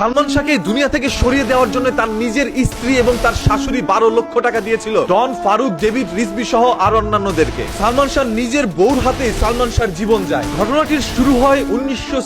সালমান শাহকে দুনিয়া থেকে সরিয়ে দেওয়ার জন্য তার নিজের স্ত্রী এবং তার শাশুড়ি বারো লক্ষ টাকা দিয়েছিল। ডন, ফারুক, ডেভিড রিজবি সহ আর অন্যান্যদেরকে। সালমান শাহ নিজের বউর হাতে সালমান শাহর জীবন যায়। ঘটনাটির শুরু হয় উনিশশো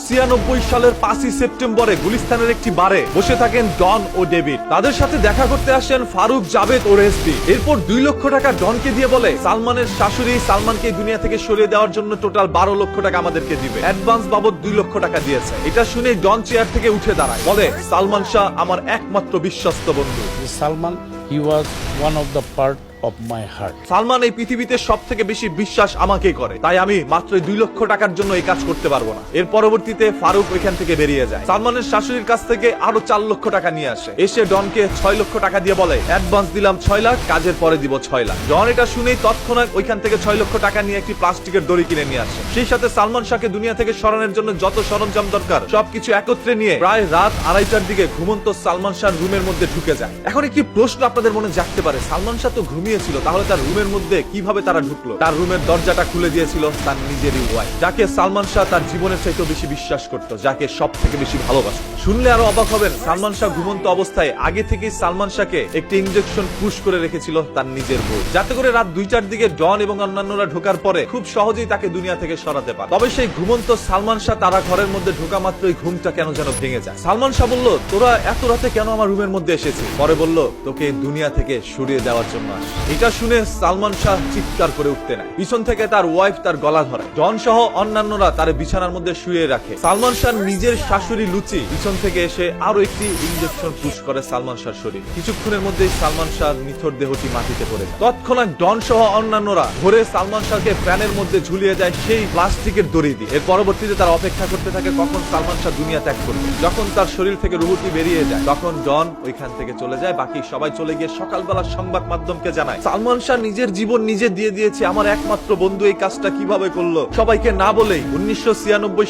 সালের পাঁচই সেপ্টেম্বরে গুলিস্তানের একটি বারে। বসে থাকেন ডন ও ডেভিড। তাদের সাথে দেখা করতে আসেন ফারুক, জাভেদ ও রেসপি এরপর দুই লক্ষ টাকা ডনকে দিয়ে বলে, সালমানের শাশুড়ি সালমানকে দুনিয়া থেকে সরিয়ে দেওয়ার জন্য টোটাল বারো লক্ষ টাকা আমাদেরকে দিবে। অ্যাডভান্স বাবদ দুই লক্ষ টাকা দিয়েছে। এটা শুনে ডন চেয়ার থেকে উঠে দাঁড়ায়। বলে সালমান শাহ আমার একমাত্র বিশ্বস্ত বন্ধু। Salman, he was one of the part of my heart. Salman এই পৃথিবীতে সব থেকে বেশি বিশ্বাস আমাকেই করে। তাই আমি মাত্র দুই লক্ষ টাকার জন্য এই কাজ করতে পারব না। এর পরবর্তীতে ফারুক থেকে বেরিয়ে যায়। সালমানের শাশুড়ির কাছ থেকে আরও চার লক্ষ টাকা নিয়ে আসে। এসে ডনকে ছয় লক্ষ টাকা দিয়ে বলে অ্যাডভান্স দিলাম ছয় লাখ, কাজের পরে দিব ছয় লাখ। ডন এটা শুনেই তৎক্ষণাৎ ওইখান থেকে ছয় লক্ষ টাকা নিয়ে একটি প্লাস্টিকের দড়ি কিনে নিয়ে আসে। সেই সাথে সালমান শাহকে দুনিয়া থেকে সরানোর জন্য যত সরঞ্জাম দরকার, সবকিছু একত্রে নিয়ে প্রায় রাত আড়াইটার দিকে ঘুমন্ত সালমান শাহ রুমের মধ্যে ঢুকে যায়। এখন একটি প্রশ্ন আপনাদের মনে জাগতে পারে। সালমান শাহ তো ঘুমিয়েছিল, তাহলে তার রুমের মধ্যে কীভাবে তারা ঢুকলো? তার রুমের দরজাটা খুলে দিয়েছিল তার নিজেরই ওয়াইফ যাকে সালমান শাহ তার জীবনের চাইতেও বেশি বিশ্বাস করত, যাকে সব থেকে বেশি ভালোবাসত। শুনলে আরও অবাক হবেন, সালমান শাহ ঘুমন্ত অবস্থায় আগে থেকেই সালমান শাহকে একটি ইঞ্জেকশন পুশ করে রেখেছিল তার নিজের বউ। যাতে করে রাত দুইটার দিকে ডন এবং অন্যান্যরা ঢোকার পরে খুব সহজেই তাকে দুনিয়া থেকে সরাতে পারে। তবে সেই ঘুমন্ত সালমান শাহ তারা ঘরের মধ্যে ঢোকা মাত্রই ঘুমটা কেন যেন ভেঙে যায়। সালমান শাহ বলল, তোরা এত রাতে কেন আমার রুমের মধ্যে এসেছিস? পরে বলল, তোকে দুনিয়া থেকে সরিয়ে দেওয়ার জন্য। এটা শুনে সালমান শাহ চিৎকার করে উঠতে নেয়। পিছন থেকে তার ওয়াইফ তার গলা ধরে। জন সহ অন্যান্যরা তার বিছানার মধ্যে শুয়ে রাখে। সালমান শাহ নিজের শাশুড়ি লুচি পিছন থেকে এসে আরও একটি ইঞ্জেকশন পুশ করে সালমান শাহ শরীর। কিছুক্ষণের মধ্যেই সালমান শাহ নিথর দেহটি মাটিতে পড়ে। তৎক্ষণাৎ ডন সহ অন্যান্যরা ধরে সালমান শাহকে ফ্যানের মধ্যে ঝুলিয়ে যায় সেই প্লাস্টিকের দড়ি দিয়ে। এর পরবর্তীতে তারা অপেক্ষা করতে থাকে কখন সালমান শাহ দুনিয়া ত্যাগ করবে। যখন তার শরীর থেকে রুহুটি বেরিয়ে যায়, তখন ডন ওইখান থেকে চলে যায়। বাকি সবাই চলে গিয়ে সকালবেলা সংবাদ মাধ্যমকে জানায়। সালমান শাহ নিজের জীবন নিজে দিয়ে দিয়েছে। আমার একমাত্র বন্ধু এই কাজটা কীভাবে করল? সবাইকে না বলেই উনিশশো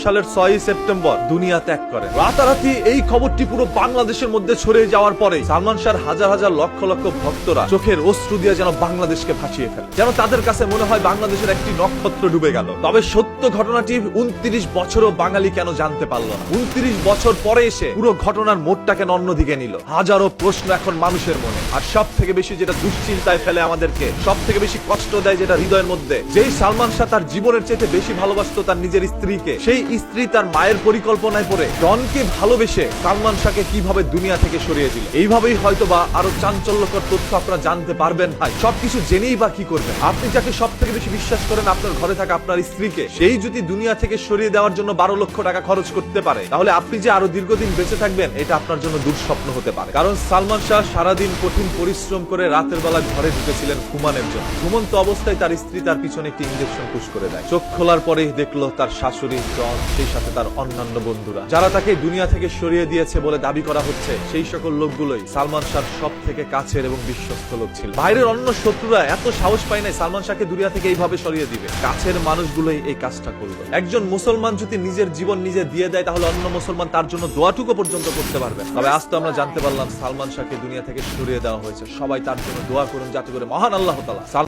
সালের সেপ্টেম্বর দুনিয়া ত্যাগ করে। রাতারাতি এই খবরটি পুরো বাংলাদেশের মধ্যে ছড়িয়ে যাওয়ার পরে সালমান হাজার হাজার লক্ষ লক্ষ ভক্তরা চোখের অশ্রু দিয়ে যেন বাংলাদেশকে ভাসিয়ে ফেলে। যেন তাদের কাছে মনে হয় বাংলাদেশের একটি নক্ষত্র ডুবে গেল। তবে সত্য ঘটনাটি উনত্রিশ বছরও বাঙালি কেন জানতে পারল না? উনত্রিশ বছর পরে এসে পুরো ঘটনার মোড়টা কেন অন্যদিকে নিল। হাজারো প্রশ্ন এখন মানুষের মনে। আর সব থেকে বেশি যেটা দুশ্চিন্তায় ফেলে আমাদেরকে সব থেকে বেশি কষ্ট দেয় যেটা হৃদয়ের মধ্যে, যেই সালমান শাহ তার জীবনের চাইতে বেশি ভালোবাসতো তার নিজের স্ত্রীকে, সেই স্ত্রী তার মায়ের পরিকল্পনায় পড়ে ডনকে ভালোবেসে সালমান শাহকে কীভাবে দুনিয়া থেকে সরিয়ে দিল। এইভাবেই হয়তো বা আরও চাঞ্চল্যকর তথ্য আপনারা জানতে পারবেন ভাই। সবকিছু জেনেই বা কি করবেন? আপনি যাকে সব থেকে বেশি বিশ্বাস করেন আপনার ঘরে থাকা আপনার স্ত্রীকে, সেই যদি দুনিয়া থেকে সরিয়ে দেওয়ার জন্য বারো লক্ষ টাকা খরচ করতে পারে, তাহলে আপনি যে আরও দীর্ঘদিন বেঁচে থাকবেন, এটা আপনার জন্য দুঃস্বপ্ন হতে পারে। কারণ সালমান শাহ সারাদিন কঠিন পরিশ্রম করে রাতের বেলা ঘরে ঢুকেছিলেন ঘুমানোর জন্য। ঘুমন্ত অবস্থায় তার স্ত্রী তার পিছনে একটি ইঞ্জেকশন পুশ করে দেয়। চোখ খোলার পরেই দেখল তার শাশুড়ি জন, সেই সাথে তার অন্যান্য বন্ধুরা। যারা তাকে দুনিয়া থেকে সরিয়ে দিয়েছে বলে দাবি করা হচ্ছে, সেই সকল লোকগুলোই সালমান শাহর সব থেকে কাছের এবং বিশ্বস্ত লোক ছিল। বাইরের অন্য শত্রুরা এত সাহস পায় নাই সালমান শাহকে দুনিয়া থেকে এইভাবে সরিয়ে দিবে। কাছের মানুষগুলোই এই কাজটা করবে। একজন মুসলমান যদি নিজের জীবন নিজে দিয়ে দেয়, তাহলে অন্য মুসলমান তার জন্য দোয়াটুকু পর্যন্ত করতে পারবে তবে আজ তো আমরা জানতে পারলাম সালমান শাহকে দুনিয়া থেকে সরিয়ে দেওয়া হয়েছে। সবাই তার জন্য দোয়া করুন যাতে করে মহান আল্লাহ তালা